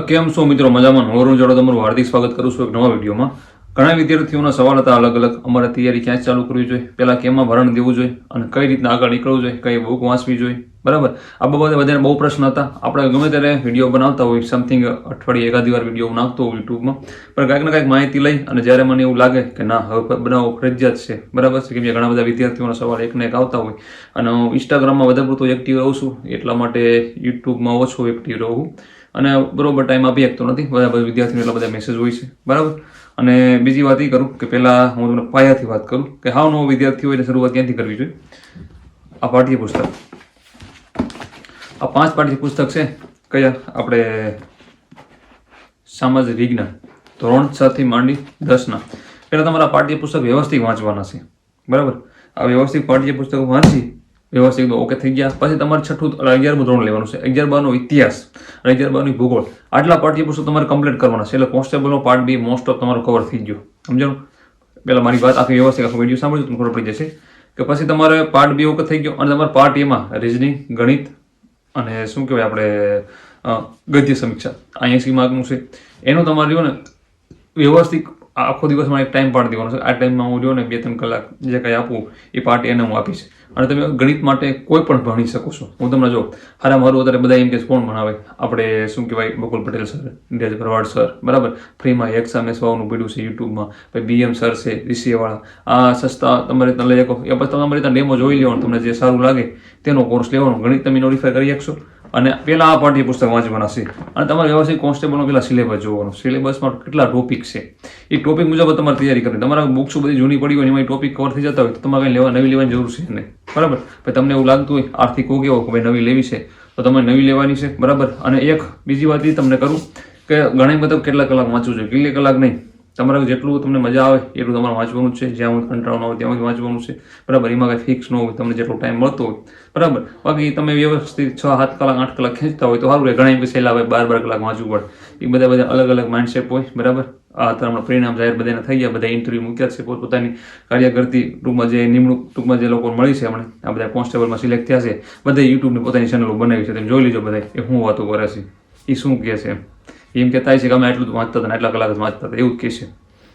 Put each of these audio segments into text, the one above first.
કેમ છો મિત્રો? મજામાં? હું અરુણ જોડે તમારું હાર્દિક સ્વાગત કરું છું એક નવા વિડીયોમાં. ઘણા વિદ્યાર્થીઓના સવાલ હતા અલગ અલગ. અમારે તૈયારી ક્યાં ચાલુ કરવી જોઈએ? પહેલાં કેમાં ભરણ દેવું જોઈએ? અને કઈ રીતના આગળ નીકળવું જોઈએ? કઈ બુક વાંચવી જોઈએ? બરાબર? આ બાબતે બધાને બહુ પ્રશ્ન હતા. આપણે ગમે ત્યારે વીડિયો બનાવતા હોય સમથિંગ અઠવાડિયે એકાદી વાર વીડિયો નાખતો હોય યુટ્યુબમાં. પણ કાંઈક ને કાંઈક માહિતી લઈ અને જ્યારે મને એવું લાગે કે ના, હવે બનાવો, ફરજિયાત છે. બરાબર છે? કેમ કે ઘણા બધા વિદ્યાર્થીઓના સવાલ એક ને એક આવતા હોય. અને હું ઇન્સ્ટાગ્રામમાં વધારે પડતું એક્ટિવ રહું છું. એટલા માટે યુટ્યુબમાં ઓછો એક્ટિવ રહું. અને બરોબર ટાઈમ આપી શકતો નથી. બધા બધા વિદ્યાર્થીઓ એટલા બધા મેસેજ હોય છે. બરાબર? અને બીજી વાત એ કરું કે પહેલાં હું તમને પાયાથી વાત કરું કે હાવ નવો વિદ્યાર્થી હોય એટલે શરૂઆત ક્યાંથી કરવી જોઈએ? આ પાઠ્યપુસ્તક. આ પાંચ પાઠ્ય પુસ્તક છે. કયા? આપણે સામાજિક વિજ્ઞાન, ધોરણ છ થી માંડી દસના પહેલાં તમારા પાઠ્યપુસ્તક વ્યવસ્થિત વાંચવાના છે. બરાબર? આ વ્યવસ્થિત પાઠ્યપુસ્તક વાંચી વ્યવસ્થિત ઓકે થઈ ગયા. પછી તમારે છઠ્ઠું અગિયારમું ધોરણ લેવાનું છે. અગિયાર બારનો ઇતિહાસ અને અગિયાર બારની ભૂગોળ. આટલા પાઠ્યપુસ્તક તમારે કમ્પ્લીટ કરવાના છે. એટલે કોન્સ્ટેબલનો પાર્ટ બી મોસ્ટ ઓફ તમારો કવર થઈ ગયો. સમજાણું પહેલાં મારી વાત આખી વ્યવસ્થિત, આખો વીડિયો સાંભળજો, તમને ખબર પડી જશે. કે પછી તમારે પાર્ટ બી ઓકે થઈ ગયો અને તમારે પાર્ટ એમાં રિઝનિંગ ગણિત અને શું કહેવાય આપણે ગદ્ય સમીક્ષા. અહીંયા સી માર્કનું છે. એનું તમારે ને વ્યવસ્થિત આખો દિવસમાં એક ટાઈમ પાડી દેવાનો છે. આ ટાઈમમાં હું જોઉં ને બે ત્રણ કલાક જે કંઈ આપું, એ પાર્ટ એને હું આપીશ. અને તમે ગણિત માટે કોઈ પણ ભણી શકો છો. હું તમને જો, હારા મારું અત્યારે બધા એમ કે કોણ ભણાવે? આપણે શું કહેવાય, બકુલ પટેલ સર નીરજ ભરવાડ સર બરાબર? ફ્રીમાં એક્ઝામ એસવાનું પડ્યું છે યુટ્યુબમાં પછી બીએમ સર છે રિસીવાળા આ સસ્તા તમારે રીતના લઈ શકો. એ પછી તમારી રીતના ડેમો જોઈ લેવાનું તમને જે સારું લાગે, તેનો કોર્સ લેવાનો. ગણિત તમે નોટિફાય કરી શકશો. અને પહેલાં આ પાઠ્યપુસ્તક વાંચવાના છે. અને તમારે વ્યવસ્થિત કોન્સ્ટેબલનો પહેલાં સિલેબસ જોવાનો. સિલેબસમાં કેટલા ટોપિક છે? એ ટોપિક મુજબ તમારે તૈયારી કરવી તમારા બુક્સ બધી જૂની પડી હોય એમાં એમાં ટોપિક કવર થઈ જતા હોય તો તમારે કંઈ લેવા, નવી લેવાની જરૂર છે નહીં. બરાબર? ભાઈ તમને એવું લાગતું હોય, આર્થિક કેવો? કે ભાઈ નવી લેવી છે, તો તમે નવી લેવાની છે. બરાબર? અને એક બીજી વાત એ તમને કરું કે ઘણી બધા કેટલા કલાક વાંચવું જોઈએ, કેટલી કલાક નહીં? તમારે જેટલું તમને મજા આવે એટલું તમારે વાંચવાનું છે. જ્યાં હું કંટાળો ના હોય ત્યાં સુધી વાંચવાનું છે. બરાબર? એમાં કંઈ ફિક્સ ન હોય, તમને જેટલો ટાઈમ મળતો હોય. બરાબર? બાકી તમે વ્યવસ્થિત છ, સાત કલાક, આઠ કલાક ખેંચતા હોય તો સારું રહે. ઘણા સહેલા હોય, બાર બાર કલાક વાંચવું પડે. એ બધા બધા અલગ અલગ માઇન્ડસેટ હોય. બરાબર? આ હમણાં પરિણામ જાહેર બધાને થઈ ગયા. બધા ઇન્ટરવ્યૂ મૂક્યા છે. પોતપોતાની કાર્યકર્તી ટૂંકમાં જે નિમણૂક ટૂંકમાં જે લોકો મળી છે હમણાં, આ બધા કોન્સ્ટેબલમાં સિલેક્ટ થયા છે. બધા યુટ્યુબની પોતાની ચેનલો બનાવી છે. તમે જોઈ લીજો બધા એ શું વાતો કરે છે. એ શું કહે છે એમ? એમ કહેતા છે કે અમે આટલું જ વાંચતા હતા આટલા કલાક જ વાંચતા હતા, એવું જ કહે છે.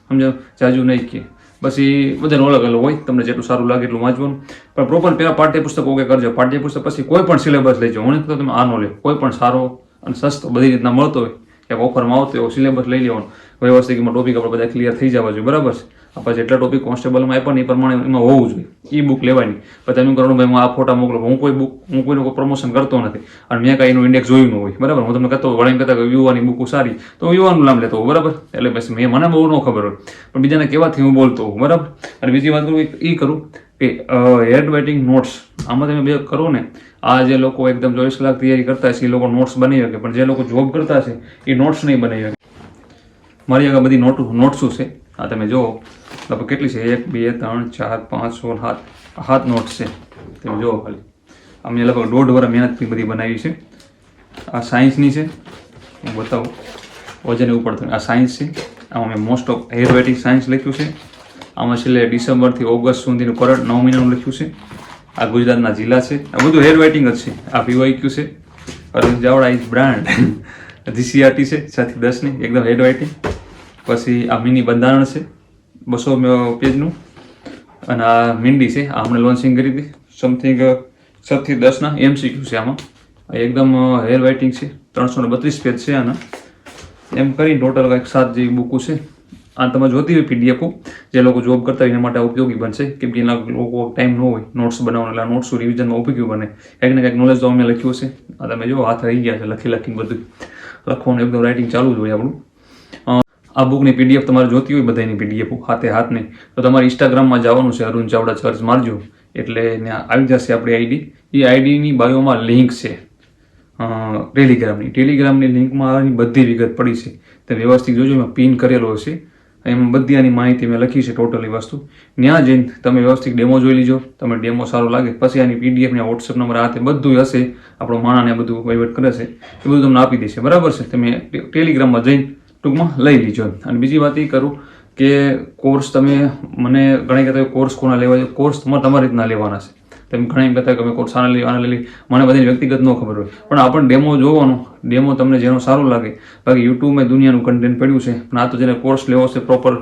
સમજો? જાજુ નહીં કે પછી બધાનું અલગ અલગ હોય, તમને જેટલું સારું લાગે એટલું વાંચવાનું. પણ પ્રોપર પહેલાં પાઠ્યપુસ્તક ઓકે કરજો. પાઠ્યપુસ્તક પછી કોઈ પણ સિલેબસ લેજો હું તો તમે આનો લે કોઈ પણ સારો અને સસ્તો બધી રીતના મળતો હોય કે ઓફરમાં આવતો હોય સિલેબસ લઈ લેવાનો. વ્યવસ્થિત ટોપિક આપણે બધા ક્લિયર થઈ જવા જોઈએ. બરાબર છે? આ પછી જેટલા ટોપિક કોન્સ્ટેબલમાં આપ્યા ને એ પ્રમાણે એમાં હોવું જોઈએ. એ બુક લેવાની. પછી તમે કરવાનું ભાઈ, હું આ ફોટા મોકલો. હું કોઈ બુક હું કોઈનું કોઈ પ્રમોશન કરતો નથી. અને મેં કાંઈ એનું ઇન્ડેક્સ જોયું ન હોય. બરાબર? હું તમને કહેતો વળીને કહેતા યુવાની બુક સારી. તો હું યુવાનું નામ લેતો હોઉં, બરાબર? એટલે પછી મેં મને બહુ ન ખબર હોય. પણ બીજાને કહેવાથી હું બોલતો હોઉં, બરાબર? અને બીજી વાત કરું એ કરું કે હેન્ડ રાઇટિંગ નોટ્સ આમાં તમે બે કરો ને. આ જે લોકો એકદમ ચોવીસ કલાક તૈયારી કરતા છે એ લોકો નોટ્સ બનાવી શકે. પણ જે લોકો જોબ કરતા છે એ નોટ્સ નહીં બનાવી શકે. મારી આગળ બધી નોટ નોટ્સો છે. આ તમે જુઓ. લગભગ કેટલી છે? એક, બે, ત્રણ, ચાર, પાંચ, છ, સાત. સાત નોટ છે. તમે જુઓ ખાલી. અમે લગભગ દોઢ વર્ષ મહેનતથી બધી બનાવી છે. આ સાયન્સની છે. હું બતાવું. વજન ઉપર થયું. આ સાયન્સ છે. આમાં મેં મોસ્ટ ઓફ રાઇટિંગ સાયન્સ લખ્યું છે. આમાં છેલ્લે ડિસેમ્બરથી ઓગસ્ટ સુધીનું કરંટ નવ મહિનાનું લખ્યું છે. આ ગુજરાતના જિલ્લા છે. આ બધું હેર વેટિંગ જ છે. આ પીવાયક્યુ છે. Arvind Javda is brand GCRT છે. છથી દસની એકદમ હેડ વેટિંગ પછી આ મિની બંધારણ છે. બસો પેજનું. અને આ મીંડી છે, આ હમણાં લોન્ચિંગ કરી હતી. સમથિંગ છથી દસના એમસીક્યુ છે આમાં. એકદમ હેર રાઇટિંગ છે. ત્રણસો બત્રીસ પેજ છે આના. એમ કરીને ટોટલ કંઈક સાત જેવી બુકો છે. આ તમે જોતી હોય પીડીએફ જે લોકો જોબ કરતા હોય એના માટે ઉપયોગી બનશે. કેમ કે એના લોકો ટાઈમ ન હોય નોટ્સ બનાવવાનો, એટલે નોટ્સ રિવિઝનમાં ઉપયોગી બને. કંઈક ને કંઈક નોલેજ તો અમે લખ્યું છે આ તમે જો, હાથ રહી ગયા છે લખી લખીને બધું. લખવાનું એકદમ રાઇટિંગ ચાલુ જ હોય આપણું. આ બુકની પીડીએફ તમારે જોતી હોય બધાની પીડીએફ હાથે હાથની, તો તમારે ઇન્સ્ટાગ્રામમાં જવાનું છે, અરુણ ચાવડા સર્ચ મારજો. એટલે ત્યાં આવી જશે આપણી આઈડી એ આઈડીની બાયોમાં લિંક છે. ટેલિગ્રામની ટેલિગ્રામની લિંકમાં આની બધી વિગત પડી છે. તે વ્યવસ્થિત જોજો, એમાં પિન કરેલો હશે. એમાં બધી આની માહિતી મેં લખી છે ટોટલી વસ્તુ. ત્યાં જઈને તમે વ્યવસ્થિત ડેમો જોઈ લીજો. તમે ડેમો સારો લાગે, પછી આની પીડીએફ ને વોટ્સઅપ નંબર હાથે બધું હશે. આપણો માણાને બધું વહીવટ કરે છે. એ બધું તમને આપી દેશે. બરાબર છે? તમે ટેલિગ્રામમાં જઈને ટૂંકમાં લઈ લીજો અને બીજી વાત એ કરું કે કોર્સ તમે મને ઘણી કહેતા કોર્સ કોના લેવા કોર્સ તમારે તમારી રીતના લેવાના છે. તેમ ઘણા એમ કહેતા કે કોર્સ આના લઈ આના લઈ મને બધી વ્યક્તિગત ન ખબર હોય. પણ આપણને ડેમો જોવાનો ડેમો તમને જેનો સારું લાગે. બાકી યુટ્યુબમાં દુનિયાનું કન્ટેન્ટ પડ્યું છે. પણ આ તો જેને કોર્સ લેવો છે પ્રોપર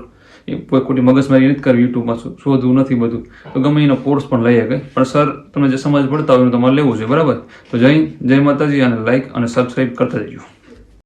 એ કોઈ ખોટી મગજમારી નથી કરવી યુટ્યુબમાં શોધવું નથી બધું. તો ગમે એનો કોર્સ પણ લઈ શકે. પણ સર તમને જે સમજ પડતા હોય એનું તમારે લેવું છે, બરાબર? તો જય જય માતાજી, અને લાઇક અને સબસ્ક્રાઈબ કરતા જજો.